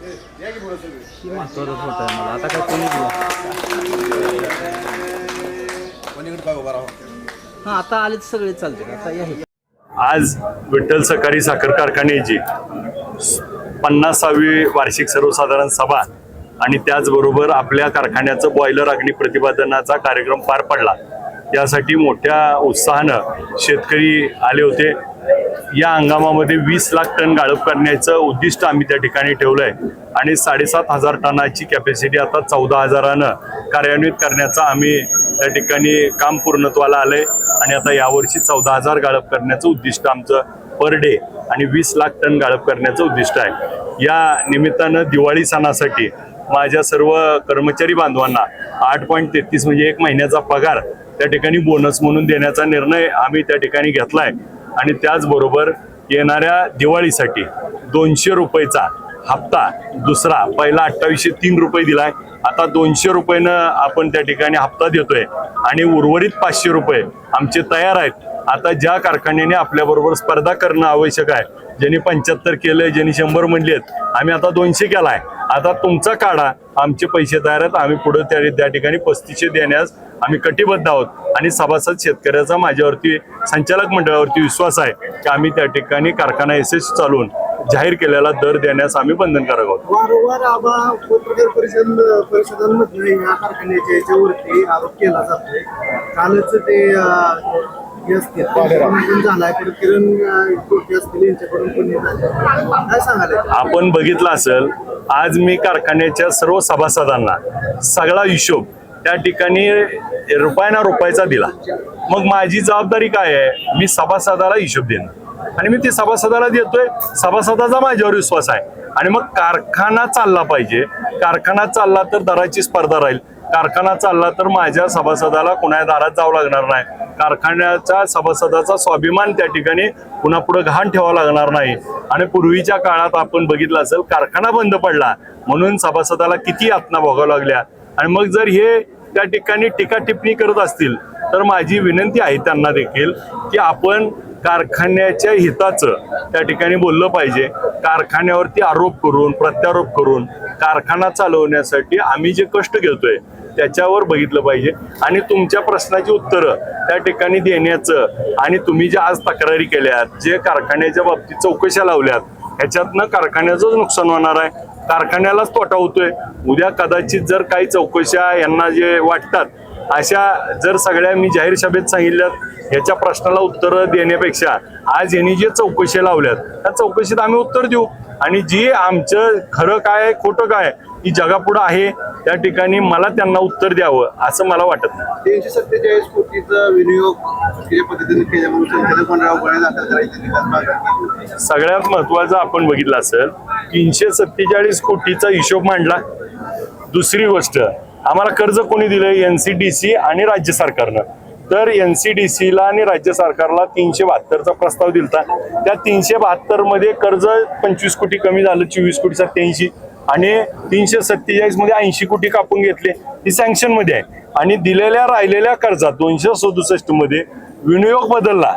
महत्वाचं होत आहे मला. आता काय कोणी दिलं? हा आता आले तर सगळे चालते आता या. आज विठ्ठल सहकारी साखर कारखान्याची पन्नासावी वार्षिक सर्वसाधारण सभा आणि त्याचबरोबर आपल्या कारखान्याचं बॉयलर अग्नी प्रतिपादनाचा कार्यक्रम पार पडला. यासाठी मोठ्या उत्साहानं शेतकरी आले होते. या हंगामामध्ये वीस लाख टन गाळप करण्याचं उद्दिष्ट आम्ही त्या ठिकाणी ठेवलं आहे आणि साडेसात हजार टनाची कॅपॅसिटी आता चौदा हजारानं कार्यान्वित करण्याचा आम्ही त्या ठिकाणी काम पूर्णत्वाला आलंय. आणि आता यावर्षी चौदा हजार गाळप करण्याचं उद्दिष्ट आमचं पर डे आणि वीस लाख टन गाळप करण्याचं उद्दिष्ट आहे. या निमित्तानं दिवाळी सणासाठी माझ्या सर्व कर्मचारी बांधवांना आठ पॉईंट तेहतीस म्हणजे एक महिन्याचा पगार त्या ठिकाणी बोनस म्हणून देण्याचा निर्णय आम्ही त्या ठिकाणी घेतला आहे आणि त्याचबरोबर येणाऱ्या दिवाळीसाठी दोनशे रुपयेचा हप्ता दुसरा पहिला अठ्ठावीसशे तीन रुपये दिलाय. आता दोनशे रुपयेनं आपण त्या ठिकाणी हप्ता देतोय. आणि उर्वरित पाचशे रुपये आमचे तयार आहेत. आता ज्या कारखान्याने आपल्याबरोबर स्पर्धा करणं आवश्यक आहे ज्यांनी पंच्याहत्तर केलंय ज्यांनी शंभर म्हणले आहेत आम्ही आता दोनशे केलाय. आता तुमचा काढा आमचे पैसे तयार आहेत आम्ही पुढे त्या त्या ठिकाणी पस्तीसशे देण्यास आम्ही कटिबद्ध आहोत. आणि सभासद शेतकऱ्याचा माझ्यावरती संचालक मंडळावरती विश्वास आहे की आम्ही त्या ठिकाणी कारखाना एस चालवून जाहीर केलेला दर देण्यास आम्ही बंधनकारक आहोत. वारंवार आबा पत्रकार परिषद परिषदांमध्ये या कारखान्याच्या याच्यावरती आरोप केला जातोय. कालच ते आपण बघितलं असेल आज मी कारखान्याच्या सर्व सभासदांना सगळा हिशोब त्या ठिकाणी रुपयाना रुपयाचा दिला. मग माझी जबाबदारी काय आहे? मी सभासदाला हिशोब देणं आणि मी ती सभासदाला देतोय. सभासदाचा माझ्यावर विश्वास आहे. आणि मग कारखाना चालला पाहिजे. कारखाना चालला तर दराची स्पर्धा राहील. कारखाना चालला तर माझ्या सभासदाला कुणा दारात जावं लागणार नाही. कारखान्याच्या सभासदाचा स्वाभिमान त्या ठिकाणी पुन्हा पुढे घाण ठेवावा लागणार नाही. आणि पूर्वीच्या काळात आपण बघितलं असेल कारखाना बंद पडला. म्हणून सभासदाला किती यातना भोगाव्या लागल्या. आणि मग जर हे त्या ठिकाणी टीका टिप्पणी करत असतील तर माझी विनंती आहे त्यांना देखील की आपण कारखान्याच्या हिताचं त्या ठिकाणी बोललं पाहिजे. कारखान्यावरती आरोप करून प्रत्यारोप करून कारखाना चालवण्यासाठी आम्ही जे कष्ट घेतोय त्याच्यावर बघितलं पाहिजे. आणि तुमच्या प्रश्नाची उत्तरं त्या ठिकाणी देण्याचं आणि तुम्ही जे आज तक्रारी केल्यात जे कारखान्याच्या बाबतीत चौकशा लावल्यात ह्याच्यातनं कारखान्याचंच नुकसान होणार आहे. कारखान्यालाच तोटा होतोय. उद्या कदाचित जर काही चौकशा यांना जे वाटतात अशा जर सगळ्या मी जाहीर सभेत सांगितल्यात याच्या प्रश्नाला उत्तर देण्यापेक्षा आज यांनी जे चौकशी लावल्यात त्या चौकशीत आम्ही उत्तर देऊ. आणि जी आमचं खरं काय खोटं काय ही जगापुढं आहे त्या ठिकाणी मला त्यांना उत्तर द्यावं असं मला वाटत नाही. तीनशे सत्तेचाळीस कोटीचा विनियोग सगळ्यात महत्वाचं आपण बघितलं असेल तीनशे सत्तेचाळीस कोटीचा हिशोब मांडला. दुसरी गोष्ट आम्हाला कर्ज कोणी दिलंय? एनसीडीसी आणि राज्य सरकारनं. तर एनसीडीसीला आणि राज्य सरकारला तीनशे बहात्तरचा प्रस्ताव दिलता. त्या तीनशे बहात्तरमध्ये कर्ज पंचवीस कोटी कमी झालं चोवीस कोटी सत्याऐंशी आणि तीनशे सत्तेचाळीसमध्ये ऐंशी कोटी कापून घेतले. ही सँक्शनमध्ये आहे. आणि दिलेल्या राहिलेल्या कर्जात दोनशे सदुसष्टमध्ये विनियोग बदलला.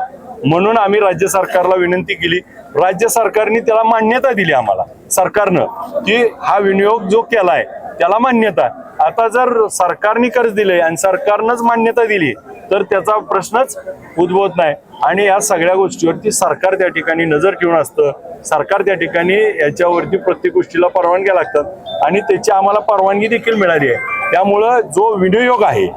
म्हणून आम्ही राज्य सरकारला विनंती केली. राज्य सरकारने त्याला मान्यता दिली आम्हाला. सरकारनं की हा विनियोग जो केलाय त्याला मान्यता. आता जर सरकारने कर्ज दिले आणि सरकारनंच मान्यता दिली तर त्याचा प्रश्नच उद्भवत नाही. आणि या सगळ्या गोष्टीवरती सरकार त्या ठिकाणी नजर ठेवून असतं. सरकार त्या ठिकाणी याच्यावरती प्रत्येक गोष्टीला परवानग्या लागतात. आणि त्याची आम्हाला परवानगी देखील मिळाली आहे. त्यामुळं जो विनियोग आहे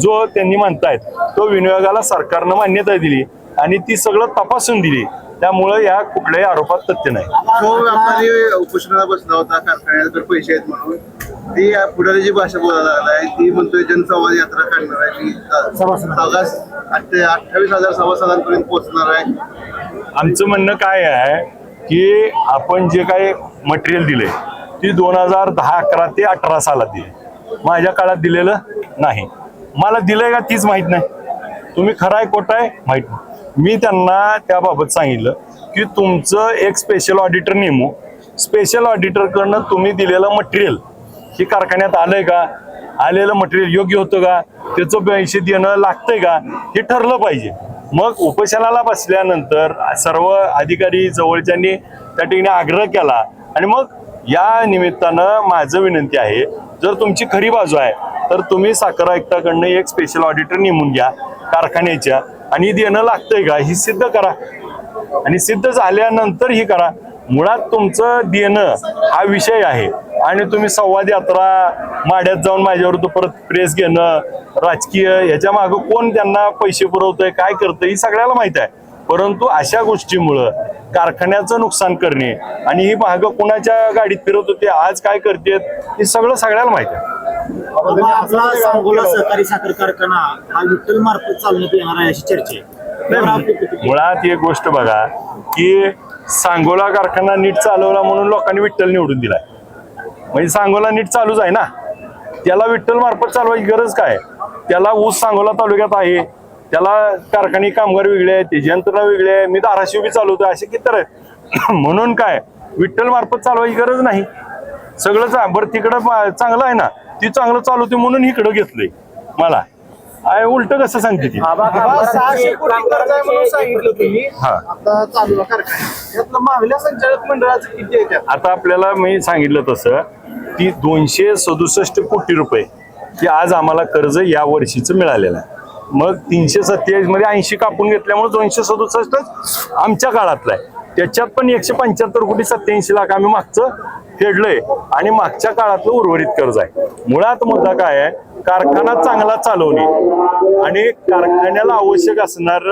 जो त्यांनी म्हणतायत तो विनियोगाला सरकारनं मान्यता दिली आणि ती सगळं तपासून दिली. त्यामुळं या कुठल्याही आरोपात तथ्य नाही. तो व्यापारी उपोषणाला बसला होता कारखान्याकडे पैसे आहेत म्हणून. ती पुढारी जी भाषा बोलायला लागलाय ती म्हणतोय जनसंवाद यात्रा काढणार आहे ती ऑगस्ट अठ्ठावीस हजार सभासदांपर्यंत पोहोचणार आहे. आमचं म्हणणं काय आहे की आपण जे काही मटेरियल दिले ती दोन हजार दहा अकरा ते अठरा सालात दिली. माझ्या काळात दिलेलं नाही. मला दिलंय का तीच माहीत नाही. तुम्ही खरं आहे खोटं आहे माहीत नाही. मी त्यांना त्याबाबत सांगितलं की तुमचं एक स्पेशल ऑडिटर नेमू. स्पेशल ऑडिटरकडनं तुम्ही दिलेलं मटेरियल हे कारखान्यात आलंय का? आलेलं मटेरियल योग्य होतं का? त्याचं पैसे देणं लागतंय का? हे ठरलं पाहिजे. मग उपोषणाला बसल्यानंतर सर्व अधिकारी जवळच्यांनी त्या ठिकाणी आग्रह केला. आणि मग या निमित्तानं माझं विनंती आहे जर तुमची खरी बाजू आहे तर तुम्ही साखर आयुक्ताकडनं एक स्पेशल ऑडिटर नेमून घ्या कारखान्याच्या. आणि देणं लागतंय का? ही सिद्ध करा. आणि सिद्ध झाल्यानंतर ही करा. मुळात तुमचं देणं हा विषय आहे. आणि तुम्ही संवाद यात्रा माड्यात जाऊन माझ्यावर तो परत प्रेस घेणं राजकीय ह्याच्या मागं कोण त्यांना पैसे पुरवतंय काय करतंय ही सगळ्याला माहीत आहे. परंतु अशा गोष्टीमुळं कारखान्याचं नुकसान करणे आणि ही मागं कुणाच्या गाडीत फिरत होते आज काय करतेत हे सगळं सगळ्याला माहीत आहे. बाबा, आपला सांगोला सहकारी साखर कारखाना हा विठ्ठल मार्फत चालण्यात येणार आहे अशी चर्चा. मुळात एक गोष्ट बघा की सांगोला कारखाना नीट चालवला म्हणून लोकांनी विठ्ठल निवडून दिलाय. म्हणजे सांगोला नीट चालूच आहे ना? त्याला विठ्ठल मार्फत चालवायची गरज काय? त्याला ऊस सांगोला तालुक्यात आहे. त्याला कारखाने कामगार वेगळे आहेत त्याची यंत्रणा वेगळी आहे मी धाराशिव बी चालवतोय असे किती आहेत. म्हणून काय? विठ्ठल मार्फत चालवायची गरज नाही. सगळं चा- बरं तिकडं चांगलं आहे ना? ती चांगलं चालवते म्हणून इकडं घेतलंय मला. आहे उलट कसं सांगते ती? हा आता आपल्याला मी सांगितलं तसं ती दोनशे सदुसष्ट कोटी रुपये की आज आम्हाला कर्ज या वर्षीचं मिळालेलं आहे. मग तीनशे सत्तेचाळीसमध्ये ऐंशी कापून घेतल्यामुळे दोनशे सदुसष्टच आमच्या काळातलं आहे. त्याच्यात पण एकशे पंच्याहत्तर कोटी सत्याऐंशी लाख आम्ही मागचं फेडलंय आणि मागच्या काळातलं उर्वरित कर्ज आहे. मुळात मुद्दा काय आहे? कारखाना चांगला चालवणे आणि कारखान्याला आवश्यक असणार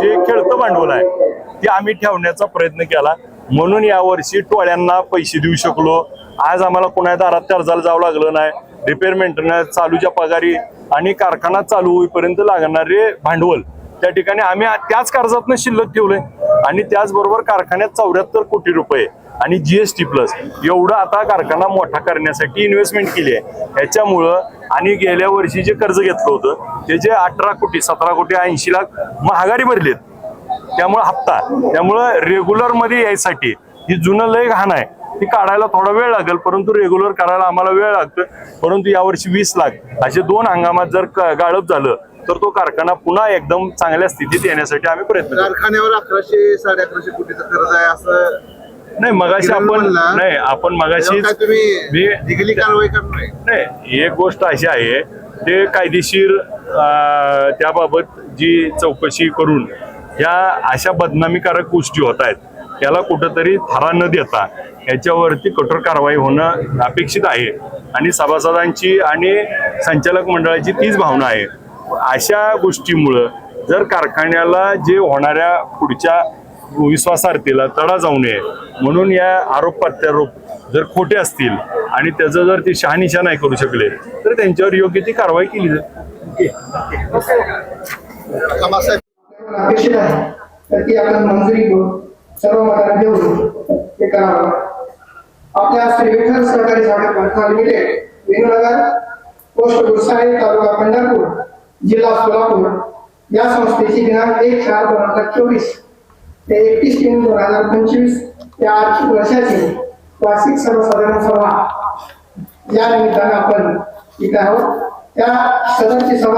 जे खेळतं भांडवल आहे ते आम्ही ठेवण्याचा प्रयत्न केला. म्हणून यावर्षी टोळ्यांना पैसे देऊ शकलो. आज आम्हाला कोणा दारात कर्जाला जावं लागलं नाही. रिपेअर मेंटेनन्स चालूच्या पगारी आणि कारखाना चालू होईपर्यंत लागणारे भांडवल. त्या ठिकाणी आम्ही त्याच कर्जातनं शिल्लक ठेवलंय. आणि त्याचबरोबर कारखान्यात चौऱ्याहत्तर कोटी रुपये आणि जीएसटी प्लस एवढं आता कारखाना मोठा करण्यासाठी इन्व्हेस्टमेंट केली आहे. ह्याच्यामुळं आणि गेल्या वर्षी जे कर्ज घेतलं होतं ते जे अठरा कोटी सतरा कोटी ऐंशी लाख महागारी भरलेत. त्यामुळे हप्ता. त्यामुळं रेग्युलरमध्ये यायसाठी ही जुनं लय घाण आहे. ती काढायला थोडा वेळ लागेल परंतु रेग्युलर करायला आम्हाला वेळ लागतो परंतु यावर्षी वीस लाख. असे दोन हंगामात जर गाळप झालं तर तो कारखाना पुन्हा एकदम चांगल्या स्थितीत येण्यासाठी आम्ही प्रयत्न करू. कारखान्यावर अकराशे साडे अकराशे कोटीचं कर्ज आहे असं नाही मगाशी आपण नाही आपण मगाशी कारवाई करणार? नाही एक गोष्ट अशी आहे ते कायदेशीर त्याबाबत जी चौकशी करून ह्या अशा बदनामीकारक गोष्टी होत आहेत त्याला कुठंतरी थारा न देता याच्यावरती कठोर कारवाई होणं अपेक्षित आहे. आणि सभासदांची आणि संचालक मंडळाची तीच भावना आहे. अशा गोष्टीमुळं जर कारखान्याला जे होणाऱ्या पुढच्या विश्वासार्थीला तडा जाऊ नये म्हणून या आरोप प्रत्यारोप जर खोटे असतील आणि त्याचं जर ते शहानिशा नाही करू शकले तर त्यांच्यावर योग्य ती कारवाई केली जाईल. अपेक्षित आहे. तर ती आपण मंजुरी घेऊन सर्व मतांना देऊन ते करावं आपल्या श्री विठ्ठल सहकारी साखर कारखाना लिमिटेड विनोनगर पोस्ट गुरसाळे तालुका पंढरपूर जिल्हा सोलापूर. या संस्थेची दिनांक एक चार दोन हजार चोवीस. ते एकतीस तीन दोन हजार पंचवीस या आर्थिक वर्षाची वार्षिक सर्वसाधारण सभा. या निमित्तानं आपण इथे आहोत. त्या सदरची सभा